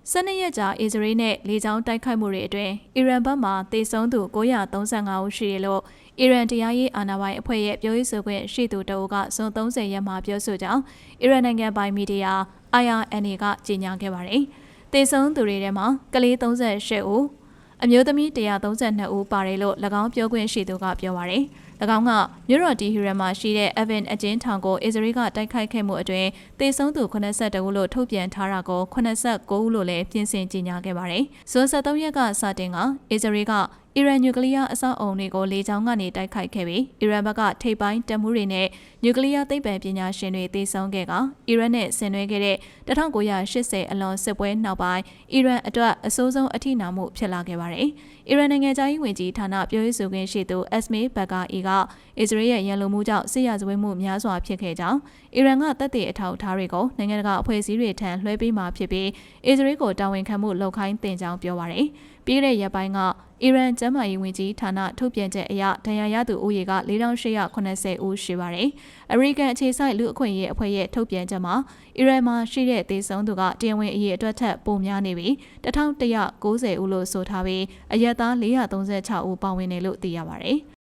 ။12ရက်ကြာအစ္စရေးနဲ့လေကြောင်းတိုက်ခိုက်မှုတွေအတွင်းအီရန်ဘက်မှတေဆုံးသူ935ဦးရှိတယ်လို့အီရန်တရားရေးအာဏာပိုင်အဖွဲ့ရဲ့ပြောရေးဆိုခွင့်ရှိသူတအုပ်ကဇွန်30ရက်မှာပြောဆိုကြောင်းအီရန်နိုင်ငံပိုင်မီဒီယာ IRNA ကကြေညာခဲ့ပါတယ်။တေဆုံးသူတွေထဲမှာကလေး38ဦး အမျိုးသမီး132ဦးပါတယ်လို့၎င်းပြောခွင့်ရှိသူကပြောပါတယ်။၎င်းကမြို့တော်တီဟီရန်မှာရှိတဲ့ Evan အကျဉ်းထောင်ကိုအစ္စရေးကတိုက်ခိုက်ခဲ့မှုအတွင်းတေဆုံးသူ82ဦးလို့ထုတ်ပြန်ထားတာကို89ဦးလို့လည်းပြင်ဆင်ကြေညာခဲ့ပါတယ်။ဇွန်23ရက်ကစတင်ကအစ္စရေးကအီရန်နျူကလ িয়ার အဆောက်အုံတွေကိုလေကြောင်းကနေတိုက်ခိုက်ခဲ့ပြီးအီရန်ဘက်ကထိပ်ပိုင်းတပ်မှုတွေနဲ့နျူကလ িয়ার သိပ္ပံပညာရှင်တွေတေဆုံးခဲ့ကအီရန်နဲ့ဆင်နွှဲခဲ့တဲ့1980အလွန်စစ်ပွဲနောက်ပိုင်းအီရန်အတွက်အဆိုးဆုံးအထိနာမှုဖြစ်လာခဲ့ပါတယ်။အီရန်နိုင်ငံသားရေးဝန်ကြီးဌာနပြောရေးဆိုခွင့်ရှိသူအက်စမေဘကာအီကအစ္စရေးရဲ့ရန်လိုမှုကြောင့်စစ်ရာဇဝတ်မှုများစွာဖြစ်ခဲ့ကြောင်းအီရန်ကတပ်တွေအထောက်အထားတွေကိုနိုင်ငံတကာအဖွဲ့အစည်းတွေထံလွှဲပေးမှာဖြစ်ပြီးအစ္စရေးကိုတာဝန်ခံမှုလုပ်ခိုင်းတင်ကြောင်းပြောပါရယ်။ ပြီးတဲ့ရက်ပိုင်းကအီရန်ကျန်းမာရေးဝန်ကြီးဌာနထုတ်ပြန်ချက်အရဒဏ်ရာရသူဦးရေက4880ဦးရှိပါတယ်။အမေရိကန်အခြေစိုက်လူအခွင့်အရေးအဖွဲ့ရဲ့ထုတ်ပြန်ချက်မှာအီရန်မှာရှိတဲ့ဒေသဆုံးသူကတရားဝင်အရေးအတွက်ထက်ပိုများနေပြီး1190ဦးလို့ဆိုထားပြီးအရက်သား436ဦးပါဝင်တယ်လို့သိရပါတယ်။